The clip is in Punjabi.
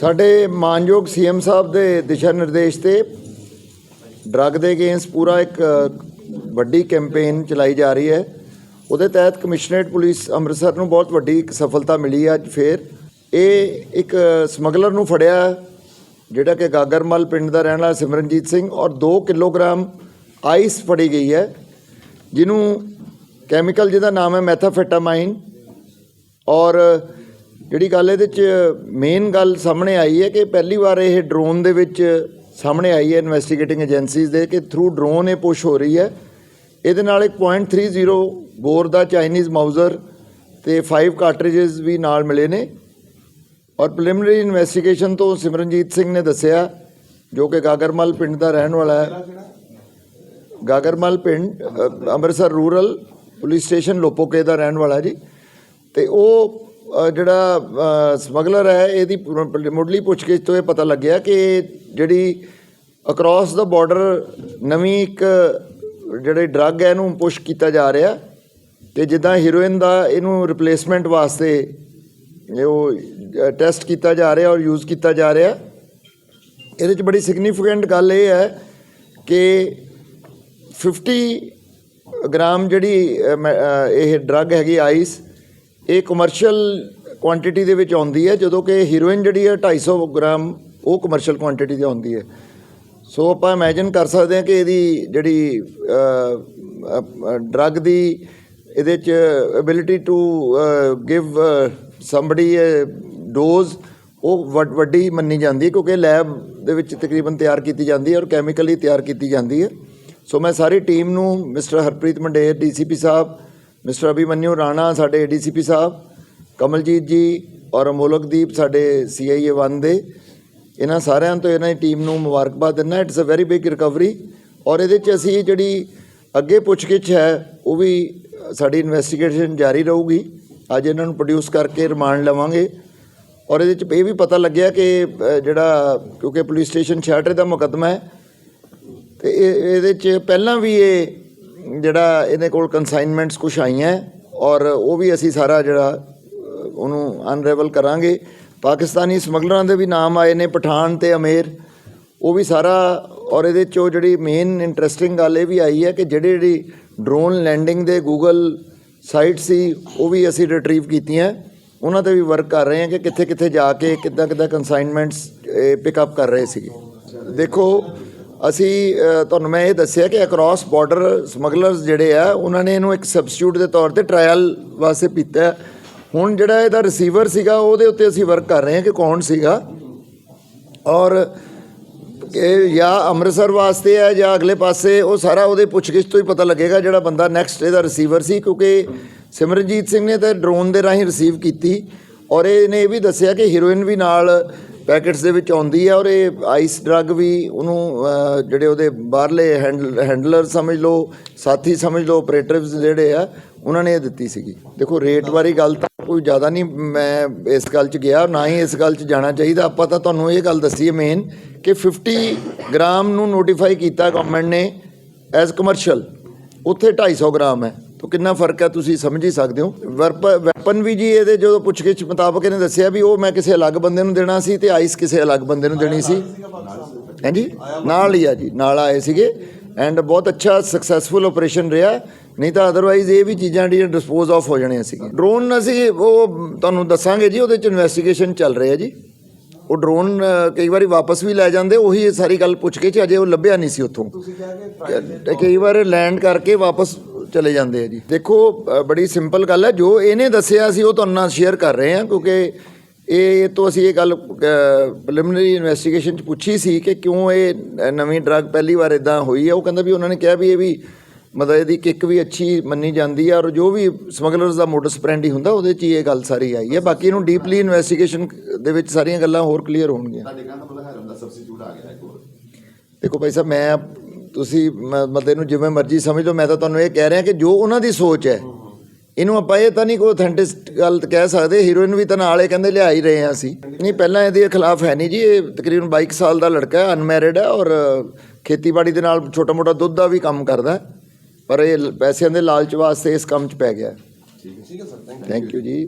ਸਾਡੇ ਮਾਨਯੋਗ ਸੀਐਮ ਸਾਹਿਬ ਦੇ ਦਿਸ਼ਾ ਨਿਰਦੇਸ਼ ਤੇ ਡਰੱਗ ਦੇ ਅਗੇਂਸਟ ਪੂਰਾ ਇੱਕ ਵੱਡੀ ਕੈਂਪੇਨ ਚਲਾਈ ਜਾ ਰਹੀ ਹੈ। ਉਹਦੇ ਤਹਿਤ ਕਮਿਸ਼ਨਰੇਟ ਪੁਲਿਸ ਅੰਮ੍ਰਿਤਸਰ ਨੂੰ ਬਹੁਤ ਵੱਡੀ ਇੱਕ ਸਫਲਤਾ ਮਿਲੀ ਹੈ ਅੱਜ ਫੇਰ। ਇਹ ਇੱਕ ਸਮਗਲਰ ਨੂੰ ਫੜਿਆ ਜਿਹੜਾ ਕਿ ਗਾਗਰਮਲ ਪਿੰਡ ਦਾ ਰਹਿਣ ਵਾਲਾ ਸਿਮਰਨਜੀਤ ਸਿੰਘ ਔਰ 2 ਕਿਲੋਗ੍ਰਾਮ ਆਈਸ ਫੜੀ ਗਈ ਹੈ, ਜਿਹਨੂੰ ਕੈਮੀਕਲ ਜਿਹਦਾ ਨਾਮ ਹੈ ਮੈਥਾਫੈਟਾਮਾਈਨ ਔਰ ਜਿਹੜੀ ਗੱਲ ਇਹਦੇ ਚ ਮੇਨ ਗੱਲ ਸਾਹਮਣੇ ਆਈ ਹੈ ਕਿ ਪਹਿਲੀ ਵਾਰ ਇਹ ਡਰੋਨ ਦੇ ਵਿੱਚ ਸਾਹਮਣੇ ਆਈ ਹੈ ਇਨਵੈਸਟੀਗੇਟਿੰਗ ਏਜੰਸੀਜ਼ ਦੇ ਕਿ ਥਰੂ ਡਰੋਨ ਇਹ ਪੁਸ਼ ਹੋ ਰਹੀ ਹੈ। ਇਹਦੇ ਨਾਲ ਇੱਕ .30 ਬੋਰ ਦਾ ਚਾਈਨੀਜ਼ ਮਾਊਜ਼ਰ ਤੇ 5 ਕਾਰਟ੍ਰਿਜਸ ਵੀ ਨਾਲ ਮਿਲੇ ਨੇ। ਔਰ ਪ੍ਰੀਲਿਮਿਨਰੀ ਇਨਵੈਸਟੀਗੇਸ਼ਨ ਤੋਂ ਸਿਮਰਨਜੀਤ ਸਿੰਘ ਨੇ ਦੱਸਿਆ, ਜੋ ਕਿ ਗਾਗਰਮਲ ਪਿੰਡ ਦਾ ਰਹਿਣ ਵਾਲਾ ਹੈ। ਗਾਗਰਮਲ ਪਿੰਡ Amritsar rural police station Lopoke ਦਾ ਰਹਿਣ ਵਾਲਾ ਜੀ। ਤੇ ਉਹ ਜਿਹੜਾ ਸਮਗਲਰ ਹੈ ਇਹਦੀ ਮੁੱਢਲੀ ਪੁੱਛਗਿੱਛ ਤੋਂ ਇਹ ਪਤਾ ਲੱਗਿਆ ਕਿ ਜਿਹੜੀ ਅਕ੍ਰੋਸ ਦਾ ਬਾਰਡਰ ਨਵੀਂ ਇੱਕ ਜਿਹੜੇ ਡਰੱਗ ਹੈ ਇਹਨੂੰ ਪੁਸ਼ ਕੀਤਾ ਜਾ ਰਿਹਾ ਤੇ ਜਿੱਦਾਂ ਹੀਰੋਇਨ ਦਾ ਇਹਨੂੰ ਰਿਪਲੇਸਮੈਂਟ ਵਾਸਤੇ ਉਹ ਟੈਸਟ ਕੀਤਾ ਜਾ ਰਿਹਾ ਔਰ ਯੂਜ਼ ਕੀਤਾ ਜਾ ਰਿਹਾ। ਇਹਦੇ ਚ ਬੜੀ ਸਿਗਨੀਫੀਕੈਂਟ ਗੱਲ ਇਹ ਹੈ ਕਿ 50 ਗ੍ਰਾਮ ਜਿਹੜੀ ਅ, ਇਹ ਡਰੱਗ ਹੈਗੀ ਆਈਸ ਇਹ ਕਮਰਸ਼ੀਅਲ ਕੁਆਂਟੀਟੀ ਦੇ ਵਿੱਚ ਆਉਂਦੀ ਹੈ, ਜਦੋਂ ਕਿ ਹੀਰੋਇਨ ਜਿਹੜੀ ਹੈ 250 ਗ੍ਰਾਮ, ਉਹ ਕਮਰਸ਼ੀਅਲ ਕੁਆਂਟੀਟੀ 'ਤੇ ਆਉਂਦੀ ਹੈ। ਸੋ ਆਪਾਂ ਇਮੇਜਿਨ ਕਰ ਸਕਦੇ ਹਾਂ ਕਿ ਇਹਦੀ ਜਿਹੜੀ ਡਰੱਗ ਦੀ ਇਹਦੇ ਚ ability to give somebody dose ਉਹ ਵੱਡ- ਵੱਡੀ ਮੰਨੀ ਜਾਂਦੀ ਹੈ, ਕਿਉਂਕਿ ਲੈਬ ਦੇ ਵਿੱਚ ਤਕਰੀਬਨ ਤਿਆਰ ਕੀਤੀ ਜਾਂਦੀ ਹੈ ਔਰ ਕੈਮੀਕਲੀ ਤਿਆਰ ਕੀਤੀ ਜਾਂਦੀ ਹੈ। ਸੋ ਮੈਂ ਸਾਰੀ ਟੀਮ ਨੂੰ ਮਿਸਟਰ ਹਰਪ੍ਰੀਤ ਮੰਡੇਰ, ਡੀਸੀਪੀ ਸਾਹਿਬ ਮਿਸਟਰ ਅਭਿਮਨਿਊ ਰਾਣਾ ਸਾਡੇ ਏਡੀਸੀਪੀ ਸਾਹਿਬ, ਕਮਲਜੀਤ ਜੀ ਔਰ ਅਮੋਲਕਦੀਪ ਸਾਡੇ ਸੀਆਈਏ 1 ਦੇ, ਇਹਨਾਂ ਸਾਰਿਆਂ ਤੋਂ ਇਹਨਾਂ ਦੀ ਟੀਮ ਨੂੰ ਮੁਬਾਰਕਬਾਦ ਦਿੰਦਾ it's a very big recovery ਔਰ ਇਹਦੇ ਚ ਅਸੀਂ ਜਿਹੜੀ ਅੱਗੇ ਪੁੱਛਗਿੱਛ ਹੈ, ਉਹ ਵੀ ਸਾਡੀ ਇਨਵੈਸਟੀਗੇਸ਼ਨ ਜਾਰੀ ਰਹੂਗੀ। ਅੱਜ ਇਹਨਾਂ ਨੂੰ ਪ੍ਰੋਡਿਊਸ ਕਰਕੇ ਰਿਮਾਂਡ ਲਵਾਂਗੇ ਔਰ ਇਹਦੇ ਚ ਇਹ ਵੀ ਪਤਾ ਲੱਗਿਆ ਕਿ ਜਿਹੜਾ ਕਿਉਂਕਿ ਪੁਲਿਸ ਸਟੇਸ਼ਨ ਛਾਟਰੇ ਦਾ ਮੁਕੱਦਮਾ ਹੈ, ਤੇ ਇਹ, ਇਹਦੇ ਚ ਪਹਿਲਾਂ ਵੀ ਇਹ ਜਿਹੜਾ ਇਹਦੇ ਕੋਲ ਕਨਸਾਈਨਮੈਂਟਸ ਕੁਝ ਆਈਆਂ ਔਰ ਉਹ ਵੀ ਅਸੀਂ ਸਾਰਾ ਜਿਹੜਾ ਉਹਨੂੰ ਅਨਰੇਵਲ ਕਰਾਂਗੇ। ਪਾਕਿਸਤਾਨੀ ਸਮਗਲਰਾਂ ਦੇ ਵੀ ਨਾਮ ਆਏ ਨੇ, ਪਠਾਨ ਤੇ ਅਮੇਰ। ਉਹ ਵੀ ਸਾਰਾ, ਔਰ ਇਹਦੇ ਚੋਂ ਜਿਹੜੀ ਮੇਨ ਇੰਟਰਸਟਿੰਗ ਗੱਲ ਇਹ ਵੀ ਆਈ ਹੈ ਕਿ ਜਿਹੜੇ ਜਿਹੜੀ ਡਰੋਨ ਲੈਂਡਿੰਗ ਦੇ ਗੂਗਲ ਸਾਈਟ ਸੀ, ਉਹ ਵੀ ਅਸੀਂ ਰਿਟਰੀਵ ਕੀਤੀਆਂ। ਉਹਨਾਂ ਤੇ ਵੀ ਵਰਕ ਕਰ ਰਹੇ ਹਾਂ ਕਿ ਕਿੱਥੇ ਕਿੱਥੇ ਜਾ ਕੇ ਕਿੱਦਾਂ ਕਿੱਦਾਂ ਕਨਸਾਈਨਮੈਂਟਸ ਪਿਕਅਪ ਕਰ ਰਹੇ ਸੀਗੇ। ਦੇਖੋ ਅਸੀਂ ਤੁਹਾਨੂੰ ਮੈਂ ਇਹ ਦੱਸਿਆ ਕਿ ਅਕ੍ਰੋਸ ਬਾਰਡਰ ਸਮਗਲਰਸ ਜਿਹੜੇ ਆ, ਉਹਨਾਂ ਨੇ ਇਹਨੂੰ ਇੱਕ ਸਬਸਟੀਟਿਊਟ ਦੇ ਤੌਰ ਤੇ ਟ੍ਰਾਇਲ ਵਾਸਤੇ ਪੀਤਾ। ਹੁਣ ਜਿਹੜਾ ਇਹਦਾ ਰਿਸੀਵਰ ਸੀਗਾ, ਉਹਦੇ ਉੱਤੇ ਅਸੀਂ ਵਰਕ ਕਰ ਰਹੇ ਹਾਂ ਕਿ ਕੌਣ ਸੀਗਾ। ਔਰ ਇਹ ਜਾਂ ਅੰਮ੍ਰਿਤਸਰ ਵਾਸਤੇ ਹੈ ਜਾਂ ਅਗਲੇ ਪਾਸੇ, ਉਹ ਸਾਰਾ ਉਹਦੇ ਪੁੱਛਗਿੱਛ ਤੋਂ ਹੀ ਪਤਾ ਲੱਗੇਗਾ ਜਿਹੜਾ ਬੰਦਾ ਨੈਕਸਟ ਇਹਦਾ ਰਿਸੀਵਰ ਸੀ, ਕਿਉਂਕਿ ਸਿਮਰਨਜੀਤ ਸਿੰਘ ਨੇ ਤਾਂ ਡਰੋਨ ਦੇ ਰਾਹੀਂ ਰਿਸੀਵ ਕੀਤੀ। ਔਰ ਇਹਨੇ ਇਹ ਵੀ ਦੱਸਿਆ ਕਿ ਹੀਰੋਇਨ ਵੀ ਨਾਲ ਪੈਕੇਟਸ ਦੇ ਵਿੱਚ ਆਉਂਦੀ ਹੈ ਔਰ ਇਹ ਆਈਸ ਡਰੱਗ ਵੀ ਉਹਨੂੰ ਜਿਹੜੇ ਉਹਦੇ ਬਾਹਰਲੇ ਹੈਂਡਲ, ਹੈਂਡਲਰ ਸਮਝ ਲਓ, ਸਾਥੀ ਸਮਝ ਲਓ ਆਪਰੇਟਰਸ ਜਿਹੜੇ ਆ, ਉਹਨਾਂ ਨੇ ਇਹ ਦਿੱਤੀ ਸੀਗੀ। ਦੇਖੋ, ਰੇਟ ਬਾਰੇ ਗੱਲ ਤਾਂ ਕੋਈ ਜ਼ਿਆਦਾ ਨਹੀਂ, ਮੈਂ ਇਸ ਗੱਲ 'ਚ ਗਿਆ, ਨਾ ਹੀ ਇਸ ਗੱਲ 'ਚ ਜਾਣਾ ਚਾਹੀਦਾ। ਆਪਾਂ ਤਾਂ ਤੁਹਾਨੂੰ ਇਹ ਗੱਲ ਦੱਸੀ ਹੈ ਮੇਨ ਕਿ 50 ਗ੍ਰਾਮ ਨੂੰ ਨੋਟੀਫਾਈ ਕੀਤਾ ਗਵਰਨਮੈਂਟ ਨੇ ਐਜ਼ ਕਮਰਸ਼ੀਅਲ ਉੱਥੇ 250 ਗ੍ਰਾਮ ਹੈ। ਤਾਂ ਕਿੰਨਾ ਫ਼ਰਕ ਹੈ ਤੁਸੀਂ ਸਮਝ ਹੀ ਸਕਦੇ ਹੋ? ਵੈਪਨ ਵੀ ਜੀ ਇਹਦੇ ਜਦੋਂ ਪੁੱਛਗਿੱਛ ਮੁਤਾਬਕ ਇਹਨੇ ਦੱਸਿਆ ਵੀ ਉਹ ਮੈਂ ਕਿਸੇ ਅਲੱਗ ਬੰਦੇ ਨੂੰ ਦੇਣਾ ਸੀ ਤੇ ਆਈਸ ਕਿਸੇ ਅਲੱਗ ਬੰਦੇ ਨੂੰ ਦੇਣੀ ਸੀ। ਹਾਂਜੀ ਨਾਲ ਹੀ ਆ ਜੀ ਨਾਲ ਆਏ ਸੀਗੇ ਐਂਡ ਬਹੁਤ ਅੱਛਾ ਸਕਸੈਸਫੁਲ ਆਪਰੇਸ਼ਨ ਰਿਹਾ। ਨਹੀਂ ਤਾਂ ਅਦਰਵਾਈਜ਼ ਇਹ ਵੀ ਚੀਜ਼ਾਂ ਜਿਹੜੀਆਂ ਡਿਸਪੋਜ਼ ਆਫ ਹੋ ਜਾਣੀਆਂ ਸੀ ਡਰੋਨ ਅਸੀਂ ਉਹ ਤੁਹਾਨੂੰ ਦੱਸਾਂਗੇ ਜੀ ਉਹਦੇ ਚ ਇਨਵੈਸਟੀਗੇਸ਼ਨ ਚੱਲ ਰਹੀ ਹੈ ਜੀ। ਉਹ ਡਰੋਨ ਕਈ ਵਾਰੀ ਵਾਪਸ ਵੀ ਲੈ ਜਾਂਦੇ ਉਹੀ ਸਾਰੀ ਗੱਲ ਪੁੱਛ ਕੇ ਚ ਅਜੇ ਉਹ ਲੱਭਿਆ ਨਹੀਂ ਸੀ ਉੱਥੋਂ। ਕਈ ਵਾਰ ਲੈਂਡ ਕਰਕੇ ਵਾਪਸ ਚਲੇ ਜਾਂਦੇ ਆ ਜੀ। ਦੇਖੋ ਬੜੀ ਸਿੰਪਲ ਗੱਲ ਹੈ। ਜੋ ਇਹਨੇ ਦੱਸਿਆ ਸੀ ਉਹ ਤੁਹਾਨੂੰ ਨਾਲ ਸ਼ੇਅਰ ਕਰ ਰਹੇ ਹਾਂ ਕਿਉਂਕਿ ਇਹ ਤੋਂ ਅਸੀਂ ਇਹ ਗੱਲ ਪ੍ਰੀਲਿਮਿਨਰੀ ਇਨਵੈਸਟੀਗੇਸ਼ਨ ਚ ਪੁੱਛੀ ਸੀ ਕਿ ਕਿਉਂ ਇਹ ਨਵੀਂ ਡਰੱਗ ਪਹਿਲੀ ਵਾਰ ਇਦਾਂ ਹੋਈ ਹੈ। ਉਹ ਕਹਿੰਦਾ ਵੀ ਉਹਨਾਂ ਨੇ ਕਿਹਾ ਵੀ ਇਹ ਵੀ ਮਤਲਬ ਇਹਦੀ ਕਿੱਕ ਵੀ ਅੱਛੀ ਮੰਨੀ ਜਾਂਦੀ ਹੈ ਔਰ ਜੋ ਵੀ ਸਮਗਲਰਸ ਦਾ ਮੋਡਸ ਪ੍ਰੈਂਡੀ ਹੁੰਦਾ ਉਹਦੇ ਚ ਇਹ ਗੱਲ ਸਾਰੀ ਆਈ ਹੈ। ਬਾਕੀ ਇਹਨੂੰ ਡੀਪਲੀ ਇਨਵੈਸਟੀਗੇਸ਼ਨ ਦੇ ਵਿੱਚ ਸਾਰੀਆਂ ਗੱਲਾਂ ਹੋਰ ਕਲੀਅਰ ਹੋਣਗੀਆਂ। ਦੇਖੋ ਭਾਈ ਸਾਹਿਬ ਮੈਂ ਤੁਸੀਂ ਮ- ਮਤੇ ਨੂੰ ਜਿਵੇਂ ਮਰਜ਼ੀ ਸਮਝ ਲਓ ਮੈਂ ਤਾਂ ਤੁਹਾਨੂੰ ਇਹ ਕਹਿ ਰਿਹਾ ਕਿ ਜੋ ਉਹਨਾਂ ਦੀ ਸੋਚ ਹੈ ਇਹਨੂੰ ਆਪਾਂ ਇਹ ਤਾਂ ਨਹੀਂ ਕੋਈ ਅਥੈਂਟਿਸਟ ਗੱਲ ਕਹਿ ਸਕਦੇ ਹੀਰੋਇਨ ਵੀ ਤਾਂ ਨਾਲ ਇਹ ਕਹਿੰਦੇ ਲਿਆ ਹੀ ਰਹੇ ਹਾਂ ਅਸੀਂ। ਨਹੀਂ ਪਹਿਲਾਂ ਇਹਦੇ ਖਿਲਾਫ ਹੈ ਨਹੀਂ ਜੀ ਇਹ ਤਕਰੀਬਨ 22 ਸਾਲ ਦਾ ਲੜਕਾ ਹੈ ਅਨਮੈਰਿਡ ਹੈ ਔਰ ਖੇਤੀਬਾੜੀ ਦੇ ਨਾਲ ਛੋਟਾ ਮੋਟਾ ਦੁੱਧ ਦਾ ਵੀ ਕੰਮ ਕਰਦਾ। ਪਰ ਇਹ ਪੈਸਿਆਂ ਦੇ ਲਾਲਚ ਵਾਸਤੇ ਇਸ ਕੰਮ 'ਚ ਪੈ ਗਿਆ। ਠੀਕ ਹੈ ਠੀਕ ਹੈ ਸਰ ਥੈਂਕ ਯੂ ਜੀ।